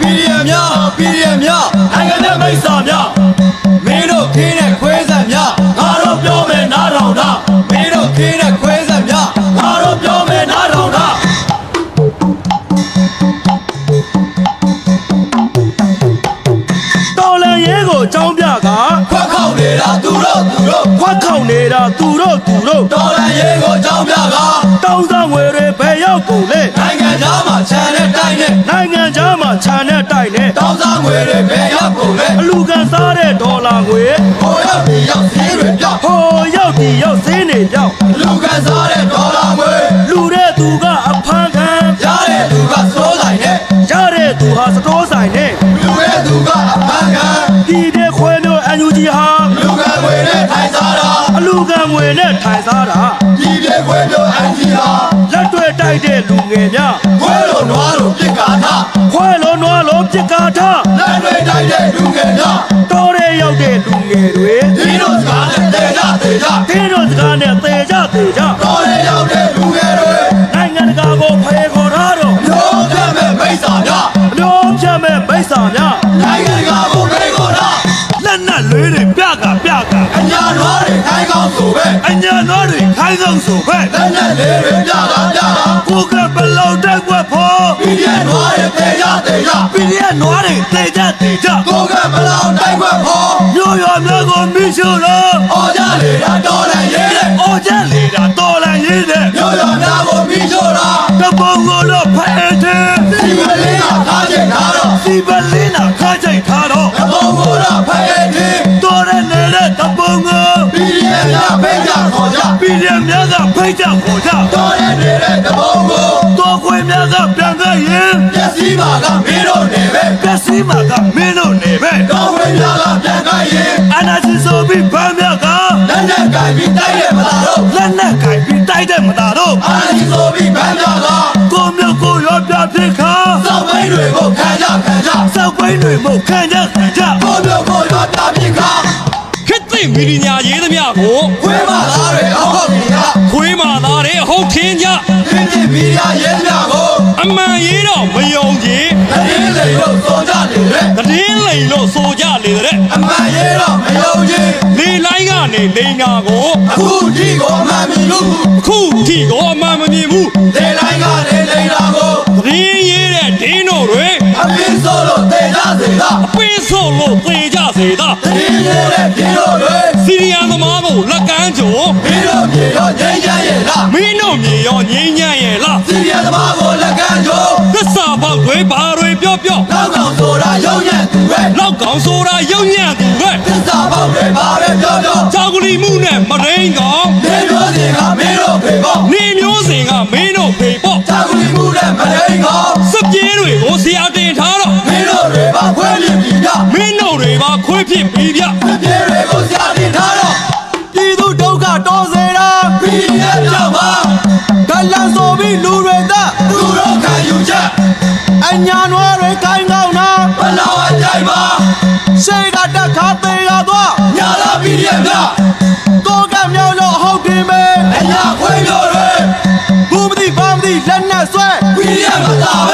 PDF များ PDF များနိုင်ငံနဲ့မိတ်ဆာများမင်းတို့ခင်းတဲ့ခွဲဆက်များငါတို့ပြောမယ်နားထောင်တာမင်းတို့ခင်းတဲ့ခွဲဆက်များငါတို့ပြောမယ်နားထောင်တာတော်လန်ရဲကိုအကြောင်းပြကခွက်ခေါက်နေတာသူတို့သူတို့ခွက်ခေါင်နေတာသူတို့သူတို့တော်လန်ရေးကိုကြောင်းပြကတောင်းစားငွေတွေဘယ်ရောက်ကုန်လဲနိုင်ငံသားမှာခြံတဲ့တိုင်းနဲ့နိုင်ငံခြားမှာခြံနဲ့ တိုက်နဲ့တောင်းစားငွေတွေဘယ်ရောက်ကုန်လဲအလူကန်စားတဲ့ဒေါ်လာငွေဟိုရောက်ဒီရောက်ဈေးတွေပြောက်ဟိုရောက်ဒီရောက်စင်းနေပြောင်းလူကန်စားတဲ့ဒေါ်လာငွေလူတဲ့သူကအဖမ်းခံရတဲ့သူကစိုးဆိုင်နဲ့ရတဲ့သူဟာစတိုးဆိုင်နဲ့လူရဲ့သူကအဖမ်းခံပြည်တဲ့ခွဲမျိုးအန်ယူဂျီဟာလူကန်ငွေနဲ့ထိုင်စားတာအလူကန်ငွေနဲ့ထိုင်စားတာဒီပြေခွေမျိုးအန်ဂျီဟာလက်တွေ့တိုက်တဲ့လူငယ်များခွဲလို့နွားလို့ပြစ်ကာထ ခွဲလုံးနွားလုံးပြစ်ကာထားလက်တွေတိုက်တဲ့လူငယ်များတော်ရဲရောက်တဲ့လူငယ်တွေဒီတို့စကားနဲ့တေကြတေကြတင်းတို့စကားနဲ့သေကြသေကြတော်ရရောက်တဲ့လူငယ်တွေနိုင်ငံတကာကိုဖေခေါ်ထားတော့မျိုးပြတ်မဲ့မိစ္ဆာများအမျိုးဖြတ်မဲ့မိစ္ဆာများနိုင်ငံကကိုဖိတ်ခေါ်တာလက်နက်လေးတွေပြကပြကအညာနွားတွေထိုင်ကောင်းဆိုပဲအညာတော်တွေခိုင်းဆုံးဆိုပဲလက်နဲ့လေးတွေပြတာပြတာကိုကဘလုံးတက်ွက်ဖို့ပြီးတဲ့နွားတွေ တေကြတေကြပြည်ရဲ့နွားတွေသေကြသေကြကိုကဘလောင်တိုက်ခွက်ဖို့မြို့ရွာများကိုမိရှုလို့အော်ကြလေတာတော်လည်းရေးတဲ့အော်ချက်လေတာတော်လန်ရေးတဲ့မျိုးရောများကိုပြီးချို့တာတပုံကိုတော့ဖဲတဲ့ဒီမလေးကထားချိန်ထားတော့စီပလင်းနာခါကြိုက်ထားတော့အပေါ်ကိုတော့ဖဲ့တယ်တော်ရနေတဲ့တပုံကိုပြီးရဲ့များဖိတ်ကြခေါ်ကြပြည်ရဲ့များကဖိတ်ကြခေါ်ကြတော်ရနေတဲ့တပုံကိုတော်ခွေများ ကပြန်ခဲ့ရင်ပျက်စီးပါကမင်းတို့နေပဲပျက်စီးမှာကမင်းတို့နေပဲတော်ဝင်များကပြန်ခိုင်းရင်အနာစီဆိုပြီးဗမ်းမြကလက်နဲ့ကင်ပြီးတိုက်တယ်မလားတော့လက်နဲ့ကင်ပြီးတိုက်တဲ့မသာတော့အာဒီဆိုပြီးဗန်းများကကိုမျိုးကိုရောပြဖြစ်ခါစောက်ပိန်းတွေကိုခံကြခံကြစောက်ပိန်းတွေမို့ခံကြခံကြကိုမျိုးကိုရောပြပြခါ ခစ်သိမ့်မီဒီညာရေးသမျှကိုခွေးမသားတွေအောက်ဟုတ်ကြီးကခွေးမာသားတဲ့ဟုတ်ထင်းကြပြင်းပြင်းမီဒီယာရဲများကိုအမှန်ရေးတော့မယုံကြည်တရင်လေလို့စောကြနေတဲ့တည်င်းလိန်လို့ဆိုကြလေတဲ့အမှန်ရဲတော့မယုံကြည်လေလိုင်းကနေလိန်နာကိုအခုဒီကိုအမှန်မီလို့အခုထိကိုအမှန်မမြင်ဘူးလေလိုက်ကနေလိန်လာကိုတည်င်းရေးတဲ့ဒင်းတို့တွေအပင်းဆိုလို့တေကြစေတာပင်းဆိုလို့သေကြစေသာတရင်ရဲတဲ့ဒီတို့တွေ မင်းတို့မြေရောငြိမ်းညံ့ရဲ့လားစီရီယသမားကိုလက်ကမ်းကြိုးသစ္စာပေါက်တွေဘာတွေပြောပြောနောက်ကောင်ဆိုတာရုံညံ့သူပဲလောက်ကောင်ဆိုတာယုံညံ့သူပဲသစ္စာပေါက်တွေပါပဲပြောပြောကြောက်ကလေးမှုနဲ့မရင်းကောင်နေမျိုးစင်ကမင်းတို့ဖေပေါ့နေမျိုးစင်ကမင်းတို့ဖေပေါ့သာကူလီမှုနဲ့မရိန်ကောင်စပြေးတွေကိုဆရာတင်ထားတော့မင်းတို့တွေပါခွဲပြပြီးပြမင်းတို့တွေပါခွေးဖြစ်ပြီးဗျပြေတွေကို လူတွေသက်သူတို့ခံယူချက်အညာနွားတွေခိုင်းကောင်းတာဘလောအကြိုက်ပါရှေးကတက်ခါသေးရသွားညာလာပြီးရဲ့ပြကိုကမြောက်လို့ဟုတ်တယ်မေအညာခွဲမျိုးတွေဘူးမသိဘာမသိလက်နဲ့ဆွဲပြီးရဲ့မသာပဲ